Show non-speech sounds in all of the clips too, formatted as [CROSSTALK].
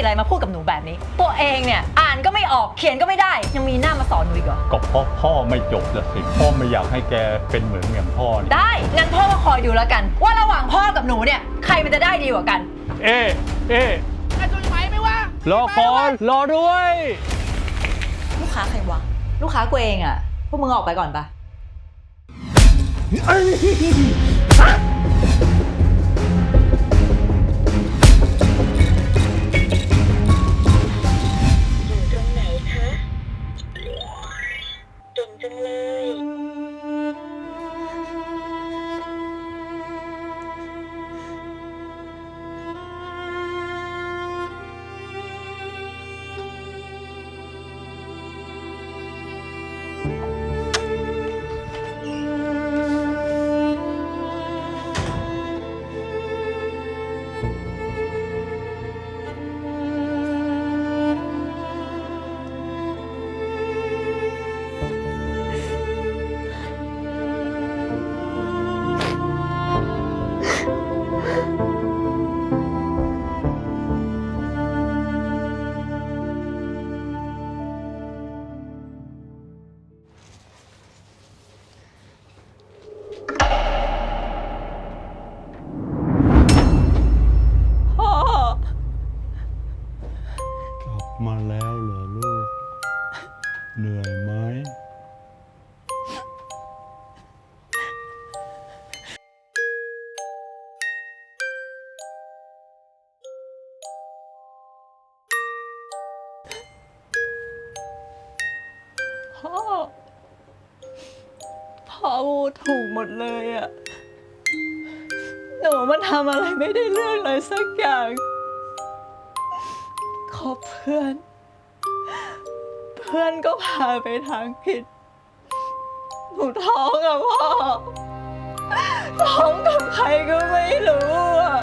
อะไรมาพูดกับหนูแบบนี้ ตัวเองเนี่ยอ่านก็ไม่ออกเขียนก็ไม่ได้ ยังมีหน้ามาสอนหนูอีกเหรอ ก็เพราะพ่อไม่จบละสิ พ่อไม่อยากให้แกเป็นเหมือนอย่างพ่อนี่ได้งั้นพ่อก็คอยดูแล้วกัน ว่าระหว่างพ่อกับหนูเนี่ย ใครมันจะได้ดีกว่ากัน เอ๊ะเอ๊ะไอ้ตัวไหมไม่ว่ารอก่อนรอด้วย ลูกค้าใครวะลูกค้ากูเองอะพวกมึงออกไปก่อนปะ พ่อ พ่อพูดถูกหมดเลยอะหนูมันทำอะไรไม่ได้เรื่องเลยสักอย่างคบเพื่อน เพื่อนก็พาไปทางผิด หนูท้องอะพ่อ ท้องกับใครก็ไม่รู้อะ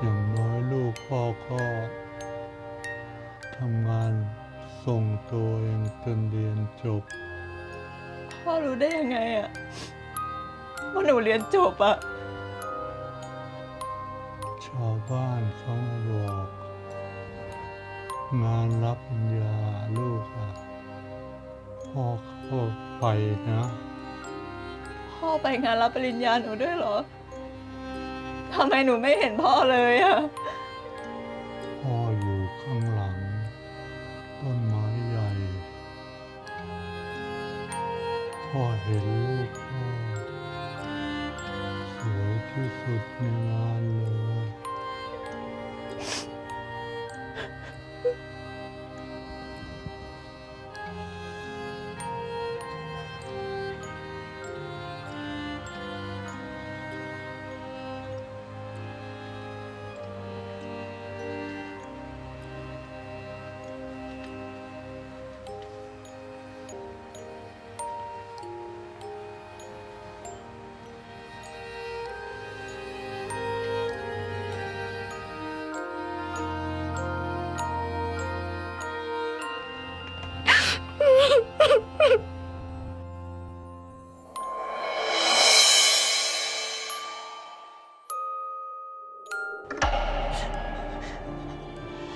อย่างน้อยลูกพ่อก็ ทำงานส่งตัวเองจนเรียนจบ พ่อรู้ได้ยังไงอะว่าหนูเรียนจบอะชาวบ้านเขามาบอก งานรับปริญญาลูกอะพ่อเขาไปนะ พ่อไปงานรับปริญญาหนูด้วยเหรอทำไมหนูไม่เห็นพ่อเลยอะ พ่อเห็นลูกพ่อสวยที่สุดในงา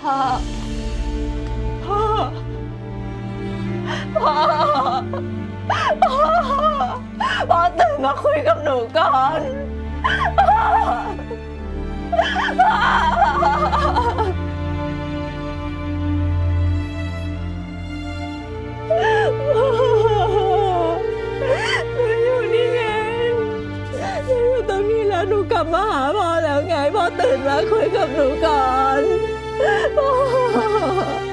พ่อ พ่อ พ่อ พ่อ พ่อตื่นมาคุยกับหนูก่อน พ่อ พ่อหนูอยู่นี่ไงหนูอยู่ตรงนี้แล้วหนูกลับมาหาพ่อแล้วไง พ่อตื่นมาคุยกับหนูก่อน 啊 [LAUGHS]